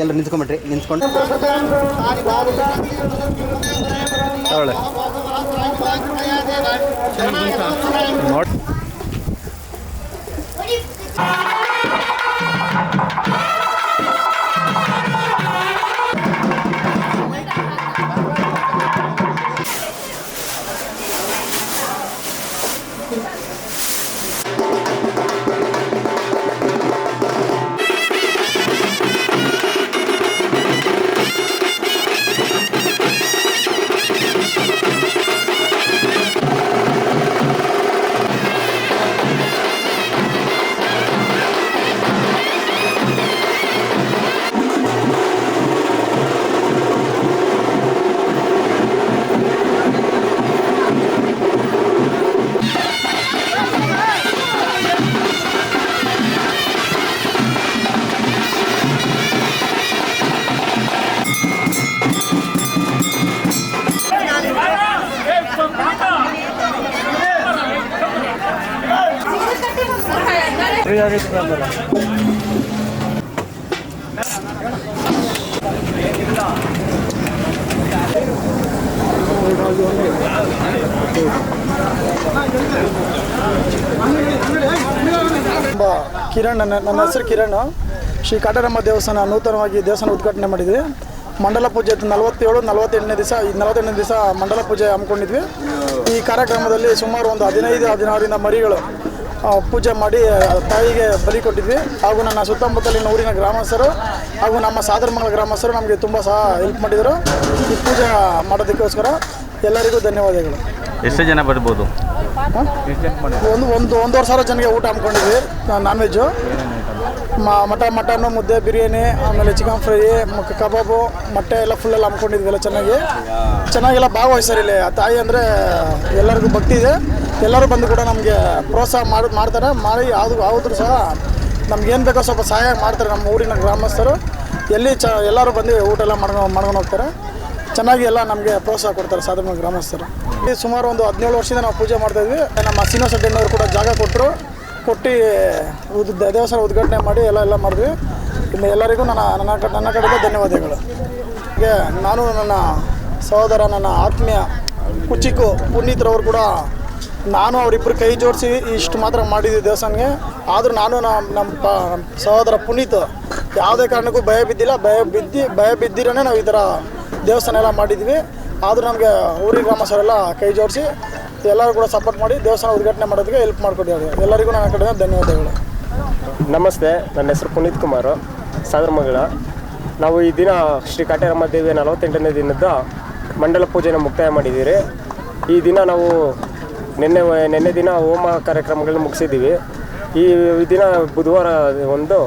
ಎಲ್ಲ ನಿಂತ್ಕೊಂಬಿಟ್ರಿ ನಿಂತ್ಕೊಂಡು. ನೋಡಿ. ತುಂಬ ಕಿರಣ್, ನನ್ನ ನನ್ನ ಹೆಸರು ಕಿರಣ್. ಶ್ರೀ ಕಾಟರಮ್ಮ ದೇವಸ್ಥಾನ ನೂತನವಾಗಿ ದೇವಸ್ಥಾನ ಉದ್ಘಾಟನೆ ಮಾಡಿದ್ವಿ. ಮಂಡಲ ಪೂಜೆ ನಲವತ್ತೇಳು, ನಲವತ್ತೆಂಟನೇ ದಿವಸ ನಲವತ್ತೆಂಟನೇ ದಿವಸ ಮಂಡಲ ಪೂಜೆ ಹಮ್ಮಿಕೊಂಡಿದ್ವಿ. ಈ ಕಾರ್ಯಕ್ರಮದಲ್ಲಿ ಸುಮಾರು ಒಂದು ಹದಿನೈದು, ಹದಿನಾರರಿಂದ ಮರಿಗಳು ಪೂಜೆ ಮಾಡಿ ತಾಯಿಗೆ ಬಲಿ ಕೊಟ್ಟಿದ್ವಿ. ಹಾಗೂ ನನ್ನ ಸುತ್ತಮುತ್ತಲಿನ ಊರಿನ ಗ್ರಾಮಸ್ಥರು ಹಾಗೂ ನಮ್ಮ ಸಾದರಮಂಗಲ ಗ್ರಾಮಸ್ಥರು ನಮಗೆ ತುಂಬ ಸಹ ಹೆಲ್ಪ್ ಮಾಡಿದರು. ಈ ಪೂಜೆ ಮಾಡೋದಕ್ಕೋಸ್ಕರ ಎಲ್ಲರಿಗೂ ಧನ್ಯವಾದಗಳು. ಎಷ್ಟು ಜನ ಬರ್ಬೋದು? ಒಂದು ಒಂದು ಒಂದೂವರೆ ಸಾವಿರ ಜನಕ್ಕೆ ಊಟ ಹಮ್ಮಿಕೊಂಡಿದ್ವಿ ನಾನ್ ವೆಜ್ಜು ಮಟ ಮಟನು ಮುದ್ದೆ, ಬಿರಿಯಾನಿ, ಆಮೇಲೆ ಚಿಕನ್ ಫ್ರೈ ಕಬಾಬು, ಮೊಟ್ಟೆ ಎಲ್ಲ ಫುಲ್ ಎಲ್ಲ ಹಮ್ಮಿಕೊಂಡಿದ್ವಿ ಎಲ್ಲ ಚೆನ್ನಾಗಿ. ಚೆನ್ನಾಗೆಲ್ಲ ಭಾಗವಹಿಸ್ತಾರೆ ಇಲ್ಲಿ ತಾಯಿ ಅಂದರೆ ಎಲ್ಲರಿಗೂ ಭಕ್ತಿ ಇದೆ. ಎಲ್ಲರೂ ಬಂದು ಕೂಡ ನಮಗೆ ಪ್ರೋತ್ಸಾಹ ಮಾಡಿ, ಮಾಡ್ತಾರೆ. ಮಾಡಿ ಯಾವುದು ಯಾವ್ದು ಸಹ ನಮ್ಗೇನು ಬೇಕೋ ಸ್ವಲ್ಪ ಸಹಾಯ ಮಾಡ್ತಾರೆ ನಮ್ಮ ಊರಿನ ಗ್ರಾಮಸ್ಥರು. ಎಲ್ಲಿ ಚ, ಎಲ್ಲರೂ ಬಂದು ಊಟ ಎಲ್ಲ ಮಾಡ್ಕೊಂಡು ಮಾಡ್ಕೊಂಡು ಹೋಗ್ತಾರೆ. ಚೆನ್ನಾಗಿ ಎಲ್ಲ ನಮಗೆ ಪ್ರೋತ್ಸಾಹ ಕೊಡ್ತಾರೆ ಸಾಧಾರಣ ಗ್ರಾಮಸ್ಥರು. ಇಲ್ಲಿ ಸುಮಾರು ಒಂದು ಹದಿನೇಳು ವರ್ಷದಿಂದ ನಾವು ಪೂಜೆ ಮಾಡ್ತಾಯಿದ್ವಿ ನಮ್ಮ ಶ್ರೀನಿವಾಸ ರೆಡ್ಡಿನವರು ಕೂಡ ಜಾಗ ಕೊಟ್ಟರು ಕೊಟ್ಟು ಉದ್ ದೇವಸ್ಥಾನ ಉದ್ಘಾಟನೆ ಮಾಡಿ ಎಲ್ಲ ಎಲ್ಲ ಮಾಡಿದ್ವಿ. ಇನ್ನು ಎಲ್ಲರಿಗೂ ನನ್ನ ನನ್ನ ಕ- ನನ್ನ ಕಡೆಗೆ ಧನ್ಯವಾದಗಳು. ಹೀಗೆ ನಾನು ನನ್ನ ಸಹೋದರ, ನನ್ನ ಆತ್ಮೀಯ ಕುಚಿಕು ಪುನೀತ್ರವರು ಕೂಡ ನಾನು ಅವರಿಬ್ಬರು ಕೈ ಜೋಡಿಸಿ ಇಷ್ಟು ಮಾತ್ರ ಮಾಡಿದ್ವಿ ದೇವಸ್ಥಾನಕ್ಕೆ. ಆದರೂ ನಾನು ನಮ್ಮ ನಮ್ಮ ಪ ಸಹೋದರ ಪುನೀತ್ ಯಾವುದೇ ಕಾರಣಕ್ಕೂ ಭಯ ಬಿದ್ದಿಲ್ಲ. ಭಯ ಬಿದ್ದು ಭಯ ಬಿದ್ದಿರೇ ನಾವು ಈ ಥರ ದೇವಸ್ಥಾನ ಎಲ್ಲ ಮಾಡಿದ್ವಿ. ಆದರೂ ನಮಗೆ ಊರಿ ಗ್ರಾಮಸ್ಥರೆಲ್ಲ ಕೈ ಜೋಡಿಸಿ ಎಲ್ಲರೂ ಕೂಡ ಸಪೋರ್ಟ್ ಮಾಡಿ ದೇವಸ್ಥಾನ ಉದ್ಘಾಟನೆ ಮಾಡೋದಕ್ಕೆ ಹೆಲ್ಪ್ ಮಾಡಿಕೊಟ್ಟಿದ್ದಾರೆ. ಎಲ್ಲರಿಗೂ ನನ್ನ ಕಡೆಯಿಂದ ಧನ್ಯವಾದಗಳು. ನಮಸ್ತೆ, ನನ್ನ ಹೆಸರು ಪುನೀತ್ ಕುಮಾರ್ ಮಗಳ. ನಾವು ಈ ದಿನ ಶ್ರೀ ಕಾಟೇರಮ್ಮ ದೇವಿಯ ನಲವತ್ತೆಂಟನೇ ದಿನದ ಮಂಡಲ ಪೂಜೆನ ಮುಕ್ತಾಯ ಮಾಡಿದ್ದೀರಿ. ಈ ದಿನ ನಾವು ನಿನ್ನೆ ನಿನ್ನೆ ದಿನ ಹೋಮ ಕಾರ್ಯಕ್ರಮಗಳನ್ನ ಮುಗಿಸಿದ್ದೀವಿ. ಈ ದಿನ ಬುಧವಾರ ಒಂದು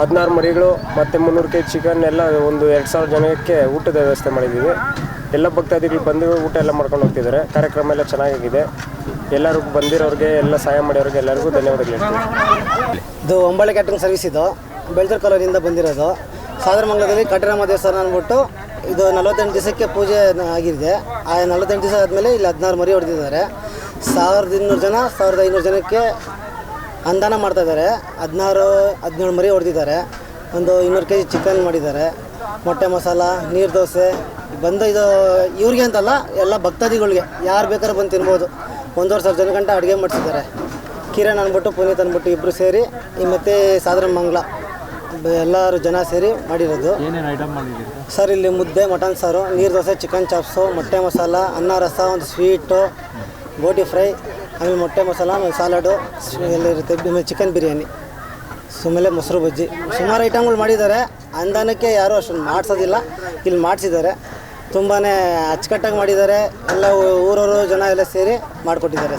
ಹದಿನಾರು ಮರಿಗಳು ಮತ್ತು ಮುನ್ನೂರು ಕೆ ಜಿ ಚಿಕನ್ ಎಲ್ಲ ಒಂದು ಎರಡು ಸಾವಿರ ಜನಕ್ಕೆ ಊಟದ ವ್ಯವಸ್ಥೆ ಮಾಡಿದ್ದೀವಿ. ಎಲ್ಲ ಭಕ್ತಾದಿಗಳು ಬಂದು ಊಟ ಎಲ್ಲ ಮಾಡ್ಕೊಂಡು ಹೋಗ್ತಿದ್ದಾರೆ. ಕಾರ್ಯಕ್ರಮ ಎಲ್ಲ ಚೆನ್ನಾಗಿದೆ ಎಲ್ಲರೂ ಬಂದಿರೋರಿಗೆ, ಎಲ್ಲ ಸಹಾಯ ಮಾಡಿರೋರಿಗೆ ಎಲ್ಲರಿಗೂ ಧನ್ಯವಾದಗಳು ಇದು ಒಂಬಳೆ ಕ್ಯಾಟ್ರಿಂಗ್ ಸರ್ವಿಸ್ ಇದು. ಬೆಳ್ತೂರು ಕಾಲೋನಿಯಿಂದ ಬಂದಿರೋದು. ಸಾಗರಮಂಗಲದಲ್ಲಿ ಕಟರಾಮ ದೇವಸ್ಥಾನ ಅಂದ್ಬಿಟ್ಟು ಇದು ನಲವತ್ತೆಂಟು ದಿವಸಕ್ಕೆ ಪೂಜೆ ಆಗಿದೆ. ಆ ನಲವತ್ತೆಂಟು ದಿವಸ ಆದಮೇಲೆ ಇಲ್ಲಿ ಹದಿನಾರು ಮರಿ ಹೊಡೆದಿದ್ದಾರೆ. ಸಾವಿರದ ಇನ್ನೂರು ಜನ, ಸಾವಿರದ ಐನೂರು ಜನಕ್ಕೆ ಅನುದಾನ ಮಾಡ್ತಾಯಿದ್ದಾರೆ ಹದಿನಾರು, ಹದಿನೇಳು ಮರಿ ಹೊಡೆದಿದ್ದಾರೆ. ಒಂದು ಇನ್ನೂರು ಕೆ ಜಿ ಚಿಕನ್ ಮಾಡಿದ್ದಾರೆ. ಮೊಟ್ಟೆ ಮಸಾಲ, ನೀರು ದೋಸೆ ಬಂದು ಇದು ಇವ್ರಿಗೆ ಅಂತಲ್ಲ ಎಲ್ಲ ಭಕ್ತಾದಿಗಳಿಗೆ. ಯಾರು ಬೇಕಾದ್ರೂ ಬಂದು ತಿನ್ಬೋದು. ಒಂದೂವರೆ ಸಾವಿರ ಜನ ಗಂಟ ಅಡುಗೆ ಮಾಡಿಸಿದ್ದಾರೆ. ಕಿರಣ್ ಅಂದ್ಬಿಟ್ಟು ಪುನೀತ್ ಅಂದ್ಬಿಟ್ಟು ಇಬ್ಬರು ಸೇರಿ ಈ ಮತ್ತೆ ಸಾಧಾರಣ ಮಂಗ್ಲ ಎಲ್ಲರೂ ಜನ ಸೇರಿ ಮಾಡಿರೋದು. ಸರ್ ಇಲ್ಲಿ ಮುದ್ದೆ ಮಟನ್ ಸಾರು ನೀರು ದೋಸೆ ಚಿಕನ್ ಚಾಪ್ಸು ಮೊಟ್ಟೆ ಮಸಾಲ ಅನ್ನ ರಸ ಒಂದು ಸ್ವೀಟು ಗೋಟಿ ಫ್ರೈ ಆಮೇಲೆ ಮೊಟ್ಟೆ ಮಸಾಲ ಆಮೇಲೆ ಸಾಲಡು ಎಲ್ಲ ಇರುತ್ತೆ. ಆಮೇಲೆ ಚಿಕನ್ ಬಿರಿಯಾನಿ. ಸುಮೇಲೆ ಮೊಸರು ಬಜ್ಜಿ. ಸುಮಾರು ಐಟಮ್ಗಳು ಮಾಡಿದ್ದಾರೆ. ಅಂದಾನಕ್ಕೆ ಯಾರೂ ಅಷ್ಟೊಂದು ಮಾಡಿಸೋದಿಲ್ಲ. ಇಲ್ಲಿ ಮಾಡಿಸಿದ್ದಾರೆ. ತುಂಬಾ ಅಚ್ಚುಕಟ್ಟಾಗಿ ಮಾಡಿದ್ದಾರೆ. ಎಲ್ಲ ಊರವರು ಜನ ಎಲ್ಲ ಸೇರಿ ಮಾಡಿಕೊಟ್ಟಿದ್ದಾರೆ